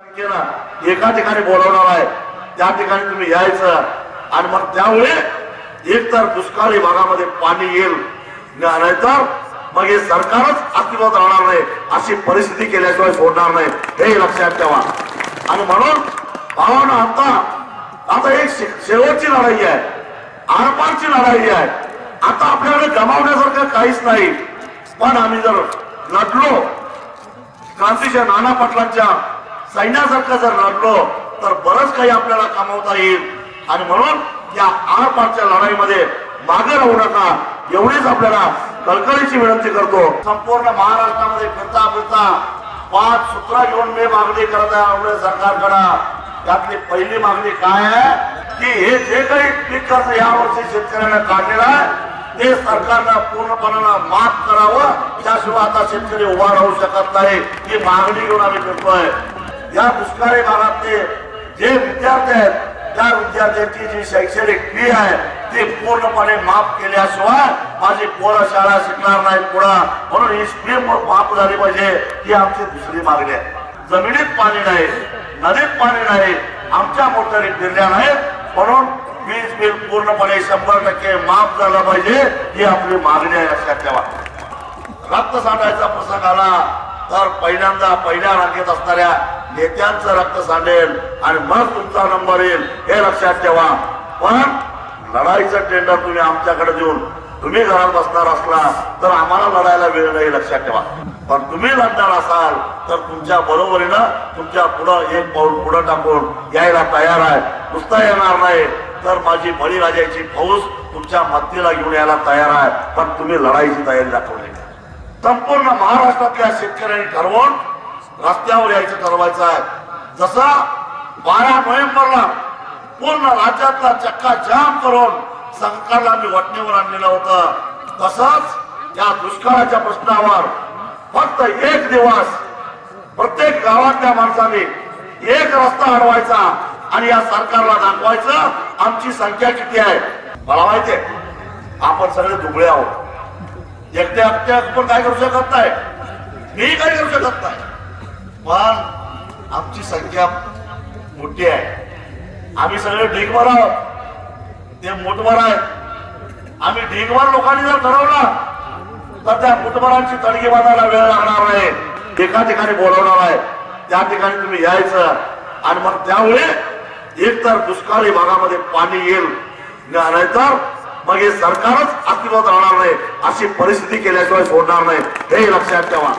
एका ठिकाणी बोलवणार आहे. त्या ठिकाणी तुम्ही यायचं. आणि मग त्यामुळे एक तर दुष्काळी भागामध्ये पाणी येईल. नाहीतर मग हे सरकारच अस्तित्वात राहणार नाही. अशी परिस्थिती केल्याशिवाय सोडणार नाही. हे लक्षात ठेवा. आणि म्हणून भावानं आता आता एक शे- शेवटची लढाई आहे. आरपारची लढाई आहे. आता आपल्याकडे गमावण्यासारखं काहीच नाही. पण आम्ही जर लढलो क्रांतीच्या नाना पाटलांच्या सैन्यासारखं जर लढलो तर बरंच काही आपल्याला कमावता येईल. आणि म्हणून या आरपारच्या लढाईमध्ये मागे राहू नका एवढीच आपल्याला कळकळीची विनंती करतो. संपूर्ण महाराष्ट्रामध्ये फिरता फिरता पाच सूत्र घेऊन मी मागणी करत आहे सरकारकडे त्यातली पहिली मागणी काय आहे? की हे जे काही पीक कर्ज या वर्षी शेतकऱ्यांना काढलेलं आहे ते सरकारनं पूर्णपणानं माफ करावं. त्याशिवाय आता शेतकरी उभा राहू शकत नाही. ही मागणी घेऊन आम्ही करतोय या दुष्काळी भागातले जे विद्यार्थी आहेत त्या विद्यार्थ्यांची जी शैक्षणिक फी आहे ती पूर्णपणे माफ केल्याशिवाय माझी पोरं शाळा शिकणार नाही पुढा. म्हणून ही फी माफ झाली पाहिजे ही आमची दुसरी मागणी आहे. जमिनीत पाणी नाही नदीत पाणी नाही आमच्या मोटारी फिरल्या नाहीत. म्हणून वीज बिल पूर्णपणे शंभर टक्के माफ झालं पाहिजे ही आपली मागणी आहे लक्षात ठेवा. रक्त साठायचा प्रसंग आला तर पहिल्यांदा पहिल्या रांगेत असणाऱ्या नेत्यांचं रक्त सांडेल आणि मग तुमचा नंबर येईल. हे लक्षात ठेवा. पण लढाईचं टेंडर तुम्ही आमच्याकडे देऊन तुम्ही घरात बसणार असला तर आम्हाला लढायला वेळ नाही लक्षात ठेवा. पण तुम्ही लढणार असाल तर तुमच्या बरोबरीनं तुमच्या पुढं एक पाऊल पुढं टाकून यायला तयार आहे. नुसता येणार नाही तर माझी बळीराजाची फौज तुमच्या मत्तीला घेऊन यायला तयार आहे. पण तुम्ही लढाईची तयारी दाखवली संपूर्ण महाराष्ट्रातल्या शेतकऱ्यांनी ठरवून रस्त्यावर यायचं ठरवायचं आहे. जसं बारा नोव्हेंबरला पूर्ण राज्यातला चक्का जाम करून सरकारला मी वटणीवर आणलेलं होतं. तसंच या दुष्काळाच्या प्रश्नावर फक्त एक दिवस प्रत्येक गावातल्या माणसाने एक रस्ता अडवायचा आणि या सरकारला दाखवायचं. आमची संख्या किती आहे? मला माहितीये आपण सगळे दुबळे आहोत. एकटे एकट्या पण काय करू शकत नाही. मी काय करू शकत नाही. पण आमची संख्या मोठी आहे. आम्ही सगळे ढीगभर आहोत. ते मुठभर आहे आम्ही ढीगभर लोकांनी जर ठरवलं तर त्या कुटुंबांची तडगी बांधायला वेळ लागणार नाही. एका ठिकाणी बोलवणार आहे. त्या ठिकाणी तुम्ही यायचं. आणि मग त्यामुळे एक तर दुष्काळी भागामध्ये पाणी येईल नाहीतर मग हे सरकारच अस्तित्वात राहणार नाही. अशी परिस्थिती केल्याशिवाय सोडणार नाही. हे लक्षात ठेवा.